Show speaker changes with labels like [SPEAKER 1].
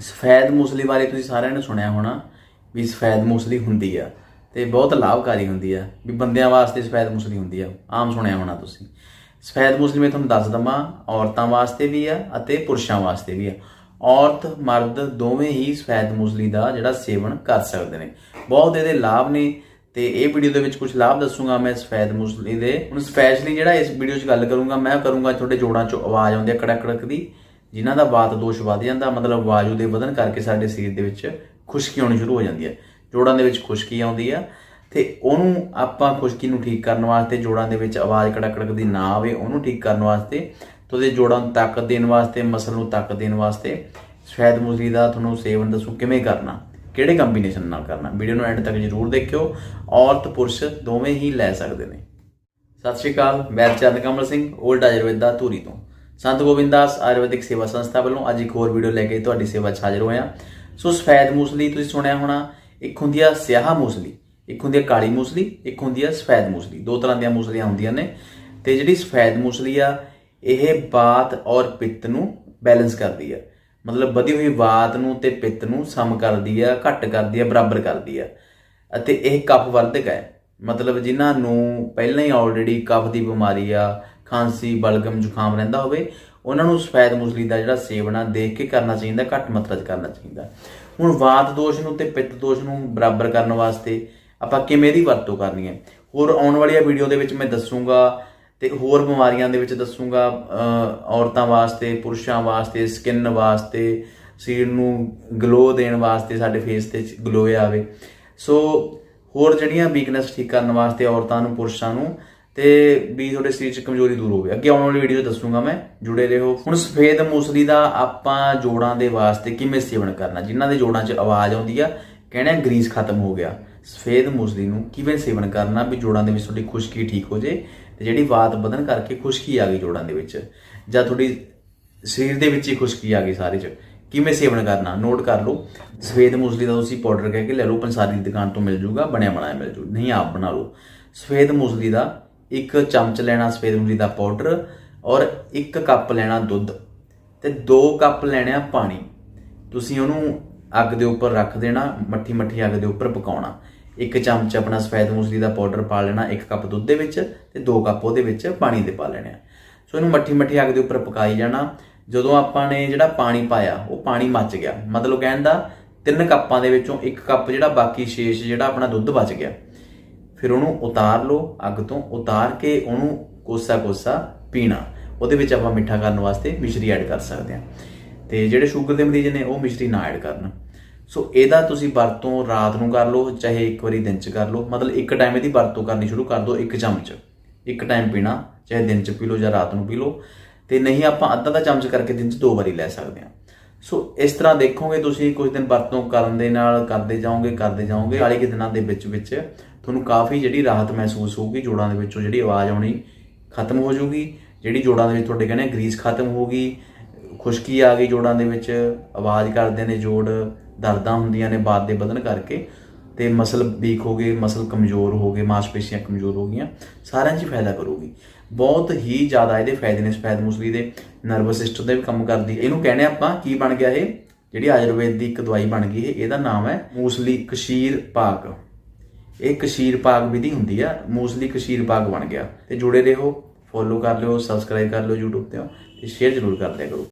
[SPEAKER 1] ਸਫੈਦ ਮੂਸਲੀ ਬਾਰੇ ਤੁਸੀਂ ਸਾਰਿਆਂ ਨੇ ਸੁਣਿਆ ਹੋਣਾ ਵੀ ਸਫੈਦ ਮੂਸਲੀ ਹੁੰਦੀ ਆ ਤੇ ਬਹੁਤ ਲਾਭਕਾਰੀ ਹੁੰਦੀ ਆ, ਵੀ ਬੰਦਿਆਂ ਵਾਸਤੇ ਸਫੈਦ ਮੂਸਲੀ ਹੁੰਦੀ ਆ। ਆਮ ਸੁਣਿਆ ਹੋਣਾ ਤੁਸੀਂ। ਸਫੈਦ ਮੂਸਲੀ ਮੈਂ ਤੁਹਾਨੂੰ ਦੱਸ ਦਵਾਂ, ਔਰਤਾਂ ਵਾਸਤੇ ਵੀ ਆ ਅਤੇ ਪੁਰਸ਼ਾਂ ਵਾਸਤੇ ਵੀ ਆ। ਔਰਤ, ਮਰਦ ਦੋਵੇਂ ਹੀ ਸਫੈਦ ਮੂਸਲੀ ਦਾ ਜਿਹੜਾ ਸੇਵਨ ਕਰ ਸਕਦੇ ਨੇ। ਬਹੁਤ ਇਹਦੇ ਲਾਭ ਨੇ ਤੇ ਇਹ ਵੀਡੀਓ ਦੇ ਵਿੱਚ ਕੁਝ ਲਾਭ ਦੱਸੂਗਾ ਮੈਂ ਸਫੈਦ ਮੂਸਲੀ ਦੇ। ਹੁਣ ਸਪੈਸ਼ਲੀ ਜਿਹੜਾ ਇਸ ਵੀਡੀਓ 'ਚ ਗੱਲ ਕਰੂੰਗਾ, ਮੈਂ ਕਰੂੰਗਾ ਤੁਹਾਡੇ ਜੋੜਾਂ 'ਚੋਂ ਆਵਾਜ਼ ਆਉਂਦੀ ਹੈ ਕੜਕ ਕੜਕ ਦੀ। ਜਿਨ੍ਹਾਂ ਦਾ ਵਾਤ ਦੋਸ਼ ਵੱਧ ਜਾਂਦਾ, ਮਤਲਬ ਵਾਯੂ ਦੇ ਵਧਣ ਕਰਕੇ ਸਾਡੇ ਸਰੀਰ ਦੇ ਵਿੱਚ ਖੁਸ਼ਕੀ ਆਉਣੀ ਸ਼ੁਰੂ ਹੋ ਜਾਂਦੀ ਹੈ। ਜੋੜਾਂ ਦੇ ਵਿੱਚ ਖੁਸ਼ਕੀ ਆਉਂਦੀ ਆ ਤੇ ਉਹਨੂੰ ਆਪਾਂ ਖੁਸ਼ਕੀ ਨੂੰ ਠੀਕ ਕਰਨ ਵਾਸਤੇ ਜੋੜਾਂ ਦੇ ਵਿੱਚ ਆਵਾਜ਼ ਕੜਕ ਕੜਕ ਦੀ ਨਾ ਆਵੇ, ਉਹਨੂੰ ਠੀਕ ਕਰਨ ਵਾਸਤੇ ਤੁਹਾਡੇ ਜੋੜਾਂ ਨੂੰ ਤਾਕਤ ਦੇਣ ਵਾਸਤੇ, ਮਸਲ ਨੂੰ ਤਾਕਤ ਦੇਣ ਵਾਸਤੇ ਸ਼ਾਇਦ ਮੂਸਲੀ ਦਾ ਤੁਹਾਨੂੰ ਸੇਵਨ ਦੱਸੂ ਕਿਵੇਂ ਕਰਨਾ, ਕਿਹੜੇ ਕੰਬੀਨੇਸ਼ਨ ਨਾਲ ਕਰਨਾ। ਵੀਡੀਓ ਨੂੰ ਐਂਡ ਤੱਕ ਜਰੂਰ ਦੇਖਿਓ। ਔਰਤ ਪੁਰਸ਼ ਦੋਵੇਂ ਹੀ ਲੈ ਸਕਦੇ ਨੇ। ਸਤਿ ਸ਼੍ਰੀ ਅਕਾਲ, ਮੈਂ ਚੰਦ ਕਮਲ ਸਿੰਘ 올ਡ ਆਯੁਰਵੇਦਾ ਧੂਰੀ ਤੋਂ। ਸੰਤ ਗੋਬਿੰਦਾਸ ਆਯੁਰਵੈਦਿਕ ਸੇਵਾ ਸੰਸਥਾ ਵੱਲੋਂ ਅੱਜ ਇੱਕ ਹੋਰ ਵੀਡੀਓ ਲੈ ਕੇ ਤੁਹਾਡੀ ਸੇਵਾ 'ਚ ਹਾਜ਼ਰ ਹੋਇਆ ਸੋ ਸਫੈਦ ਮੂਸਲੀ, ਤੁਸੀਂ ਸੁਣਿਆ ਹੋਣਾ, ਇੱਕ ਹੁੰਦੀ ਆ ਸਿਆਹ ਮੂਸਲੀ, ਇੱਕ ਹੁੰਦੀ ਆ ਕਾਲੀ ਮੂਸਲੀ, ਇੱਕ ਹੁੰਦੀ ਆ ਸਫੈਦ ਮੂਸਲੀ। ਦੋ ਤਰ੍ਹਾਂ ਦੀਆਂ ਮੂਸਲੀਆਂ ਹੁੰਦੀਆਂ ਨੇ ਤੇ ਜਿਹੜੀ ਸਫੈਦ ਮੂਸਲੀ ਆ, ਇਹ ਬਾਤ ਔਰ ਪਿੱਤ ਨੂੰ ਬੈਲੈਂਸ ਕਰਦੀ ਆ। ਮਤਲਬ ਵਧੀ ਹੋਈ ਬਾਤ ਨੂੰ ਤੇ ਪਿੱਤ ਨੂੰ ਸਮ ਕਰਦੀ ਆ, ਘੱਟ ਕਰਦੀ ਆ, ਬਰਾਬਰ ਕਰਦੀ ਆ। ਅਤੇ ਇਹ ਕਫ ਵਰਧਕ ਹੈ। ਮਤਲਬ ਜਿਨ੍ਹਾਂ ਨੂੰ ਪਹਿਲਾਂ ਹੀ ਆਲਰੇਡੀ ਕਫ ਦੀ ਬਿਮਾਰੀ ਆ ਖਾਂਸੀ, ਬਲਗਮ ਜ਼ੁਕਾਮ ਰਹਿੰਦਾ ਹੋਵੇ, ਉਹਨਾਂ ਨੂੰ ਸਫੈਦ ਮੁਸਲੀ ਦਾ ਜਿਹੜਾ ਸੇਵਨਾ ਦੇਖ ਕੇ ਕਰਨਾ ਚਾਹੀਦਾ, ਘੱਟ ਮਾਤਰਾ 'ਚ ਕਰਨਾ ਚਾਹੀਦਾ। ਹੁਣ ਵਾਤ ਦੋਸ਼ ਨੂੰ ਤੇ ਪਿੱਤ ਦੋਸ਼ ਨੂੰ ਬਰਾਬਰ ਕਰਨ ਵਾਸਤੇ ਆਪਾਂ ਕਿਵੇਂ ਦੀ ਵਰਤੋਂ ਕਰਨੀ ਹੈ? ਹੋਰ ਆਉਣ ਵਾਲੀ ਵੀਡੀਓ ਦੇ ਵਿੱਚ ਮੈਂ ਦੱਸੂਗਾ ਤੇ ਹੋਰ ਬਿਮਾਰੀਆਂ ਦੇ ਵਿੱਚ ਦੱਸੂਗਾ ਔਰਤਾਂ ਵਾਸਤੇ, ਪੁਰਸ਼ਾਂ ਵਾਸਤੇ ਸਕਿਨ ਵਾਸਤੇ, ਸਰੀਰ ਨੂੰ ਗਲੋ ਦੇਣ ਵਾਸਤੇ ਸਾਡੇ ਫੇਸ ਤੇ ਗਲੋ ਆਵੇ। ਸੋ ਹੋਰ ਜਿਹੜੀਆਂ ਵੀਕਨੈਸ ਠੀਕ ਕਰਨ ਵਾਸਤੇ ਔਰਤਾਂ ਨੂੰ, ਪੁਰਸ਼ਾਂ ਨੂੰ ਤੇ ਵੀ ਤੁਹਾਡੇ ਸਰੀਰ 'ਚ ਕਮਜ਼ੋਰੀ ਦੂਰ ਹੋਵੇ। ਅੱਗੇ ਆਉਣ ਵਾਲੀ ਵੀਡੀਓ 'ਚ ਦੱਸੂਗਾ ਮੈਂ, ਜੁੜੇ ਰਹੋ। ਹੁਣ ਸਫੇਦ ਮੂਸਲੀ ਦਾ ਆਪਾਂ ਜੋੜਾਂ ਦੇ ਵਾਸਤੇ ਕਿਵੇਂ ਸੇਵਨ ਕਰਨਾ? ਜਿਨ੍ਹਾਂ ਦੇ ਜੋੜਾਂ 'ਚ ਆਵਾਜ਼ ਆਉਂਦੀ ਆ, ਕਹਿਣਾ ਗਰੀਸ ਖਤਮ ਹੋ ਗਿਆ। ਸਫੇਦ ਮੂਸਲੀ ਨੂੰ ਕਿਵੇਂ ਸੇਵਨ ਕਰਨਾ ਵੀ ਜੋੜਾਂ ਦੇ ਵਿੱਚ ਤੁਹਾਡੀ ਖੁਸ਼ਕੀ ਠੀਕ ਹੋ ਜੇ ਤੇ ਜਿਹੜੀ ਵਾਤ ਵਧਣ ਕਰਕੇ ਖੁਸ਼ਕੀ ਆ ਗਈ ਜੋੜਾਂ ਦੇ ਵਿੱਚ? ਜਾਂ ਤੁਹਾਡੀ ਸਰੀਰ ਦੇ ਵਿੱਚ ਹੀ ਖੁਸ਼ਕੀ ਆ ਗਈ ਸਾਰੇ ਚ? ਕਿਵੇਂ ਸੇਵਨ ਕਰਨਾ? ਨੋਟ ਕਰ ਲਓ। ਸਫੇਦ ਮੂਸਲੀ ਦਾ ਤੁਸੀਂ ਪਾਊਡਰ ਕਹਿ ਕੇ ਲੈ ਲਓ, ਪੰਸਾਰੀ ਦੀ ਦੁਕਾਨ ਤੋਂ ਮਿਲ ਜੂਗਾ ਬਣਿਆ ਬਣਾਇਆ ਮਿਲ ਜੂ। ਨਹੀਂ, ਆਪ ਬਣਾ ਲਓ। ਸਫੇਦ ਮੂਸਲੀ ਦਾ ਇੱਕ ਚਮਚ ਲੈਣਾ ਸਫੇਦ ਮੂਸਲੀ ਦਾ ਪਾਊਡਰ ਔਰ ਇੱਕ ਕੱਪ ਲੈਣਾ ਦੁੱਧ ਤੇ 2 ਕੱਪ ਲੈਣੇ ਆ ਪਾਣੀ। ਤੁਸੀਂ ਉਹਨੂੰ ਅੱਗ ਦੇ ਉੱਪਰ ਰੱਖ ਦੇਣਾ, ਮੱਠੀ ਮੱਠੀ ਅੱਗ ਦੇ ਉੱਪਰ ਪਕਾਉਣਾ। ਇੱਕ ਚਮਚ ਆਪਣਾ ਸਫੈਦ ਮੂਸਲੀ ਦਾ ਪਾਊਡਰ ਪਾ ਲੈਣਾ, ਇੱਕ ਕੱਪ ਦੁੱਧ ਦੇ ਵਿੱਚ ਤੇ 2 ਕੱਪ ਉਹਦੇ ਵਿੱਚ ਪਾਣੀ ਦੇ ਪਾ ਲੈਣੇ ਆ। ਸੋ ਇਹਨੂੰ ਮੱਠੀ ਮੱਠੀ ਅੱਗ ਦੇ ਉੱਪਰ ਪਕਾਈ ਜਾਣਾ। ਜਦੋਂ ਆਪਾਂ ਨੇ ਜਿਹੜਾ ਪਾਣੀ ਪਾਇਆ, ਉਹ ਪਾਣੀ ਮੱਚ ਗਿਆ। ਮਤਲਬ ਕਹਿਣ ਦਾ ਤਿੰਨ ਕੱਪਾਂ ਦੇ ਵਿੱਚੋਂ ਇੱਕ ਕੱਪ ਜਿਹੜਾ ਬਾਕੀ ਸ਼ੇਸ਼ ਜਿਹੜਾ ਆਪਣਾ ਦੁੱਧ ਬਚ ਗਿਆ। ਫਿਰ ਉਹਨੂੰ ਉਤਾਰ ਲਓ ਅੱਗ ਤੋਂ, ਉਤਾਰ ਕੇ ਉਹਨੂੰ ਕੋਸਾ ਕੋਸਾ ਪੀਣਾ। ਉਹਦੇ ਵਿੱਚ ਆਪਾਂ ਮਿੱਠਾ ਕਰਨ ਵਾਸਤੇ ਮਿਸ਼ਰੀ ਐਡ ਕਰ ਸਕਦੇ ਹਾਂ। ਤੇ ਜਿਹੜੇ ਸ਼ੂਗਰ ਦੇ ਮਰੀਜ਼ ਨੇ, ਉਹ ਮਿਸ਼ਰੀ ਨਾ ਐਡ ਕਰਨ। ਸੋ ਇਹਦਾ ਤੁਸੀਂ ਵਰਤੋਂ ਰਾਤ ਨੂੰ ਕਰ ਲਓ, ਚਾਹੇ ਇੱਕ ਵਾਰੀ ਦਿਨ ਚ ਕਰ ਲਓ। ਮਤਲਬ ਇੱਕ ਟਾਈਮ ਇਹਦੀ ਵਰਤੋਂ ਕਰਨੀ ਸ਼ੁਰੂ ਕਰ ਦਿਓ, ਇੱਕ ਚਮਚ। ਇੱਕ ਟਾਈਮ ਪੀਣਾ, ਚਾਹੇ ਦਿਨ ਚ ਪੀ ਲਓ ਜਾਂ ਰਾਤ ਨੂੰ ਪੀ ਲਓ। ਤੇ ਨਹੀਂ ਆਪਾਂ ਅੱਧਾ ਦਾ ਚਮਚ ਕਰਕੇ ਦਿਨ ਚ ਦੋ ਵਾਰੀ ਲੈ ਸਕਦੇ ਹਾਂ। ਸੋ ਇਸ ਤਰ੍ਹਾਂ ਦੇਖੋਗੇ ਤੁਸੀਂ, ਕੁਝ ਦਿਨ ਵਰਤੋਂ ਕਰਨ ਦੇ ਨਾਲ, ਕਰਦੇ ਜਾਓਗੇ ਕਰਦੇ ਜਾਓਗੇ 40 ਕੁ ਦਿਨਾਂ ਦੇ ਵਿੱਚ ਵਿੱਚ ਤੁਹਾਨੂੰ ਕਾਫੀ ਜਿਹੜੀ ਰਾਹਤ ਮਹਿਸੂਸ ਹੋਊਗੀ ਜੋੜਾਂ ਦੇ ਵਿੱਚੋਂ ਜਿਹੜੀ ਆਵਾਜ਼ ਆਉਣੀ ਖਤਮ ਹੋ ਜਾਊਗੀ, ਜਿਹੜੀ ਜੋੜਾਂ ਦੇ ਵਿੱਚ ਤੁਹਾਡੇ ਕਹਿੰਦੇ ਗਰੀਸ ਖਤਮ ਹੋ ਗਈ ਖੁਸ਼ਕੀ ਆ ਗਈ ਜੋੜਾਂ ਦੇ ਵਿੱਚ, ਆਵਾਜ਼ ਕਰਦੇ ਨੇ ਜੋੜ, ਦਰਦਾਂ ਹੁੰਦੀਆਂ ਨੇ ਬਾਤ ਦੇ ਵਧਣ ਕਰਕੇ, ਤੇ ਮਸਲ ਵੀਕ ਹੋ ਗਏ, ਮਸਲ ਕਮਜ਼ੋਰ ਹੋ ਗਏ, ਮਾਸਪੇਸ਼ੀਆਂ ਕਮਜ਼ੋਰ ਹੋ ਗਈਆਂ, ਸਾਰਿਆਂ 'ਚ ਹੀ ਫਾਇਦਾ ਕਰੂਗੀ। ਬਹੁਤ ਹੀ ਜ਼ਿਆਦਾ ਇਹਦੇ ਫਾਇਦੇ ਨੇ ਸਫੈਦ ਮੂਸਲੀ ਦੇ, ਨਰਵਸ ਸਿਸਟਮ ਦੇ ਵੀ ਕੰਮ ਕਰਦੀ ਇਹਨੂੰ ਕਹਿੰਦੇ ਆਪਾਂ ਕੀ ਬਣ ਗਿਆ ਇਹ? ਜਿਹੜੀ ਆਯੁਰਵੇਦ ਦੀ ਇੱਕ ਦਵਾਈ ਬਣ ਗਈ ਇਹ, ਇਹਦਾ ਨਾਮ ਹੈ ਮੂਸਲੀ ਕਸ਼ੀਰ ਪਾਕ। ਇਹ ਕਸ਼ੀਰ ਪਾਕ ਵਿਧੀ ਹੁੰਦੀ ਆ ਮੋਸਟਲੀ ਕਸ਼ੀਰ ਪਾਕ ਬਣ ਗਿਆ। ਤੇ ਜੁੜੇ ਰਹੋ ਫੋਲੋ ਕਰ ਲਿਓ ਸਬਸਕ੍ਰਾਈਬ ਕਰ ਲਿਓ YouTube ਤੇ ਤੇ ਸ਼ੇਅਰ ਜ਼ਰੂਰ ਕਰ ਲਿਆ ਕਰੋ।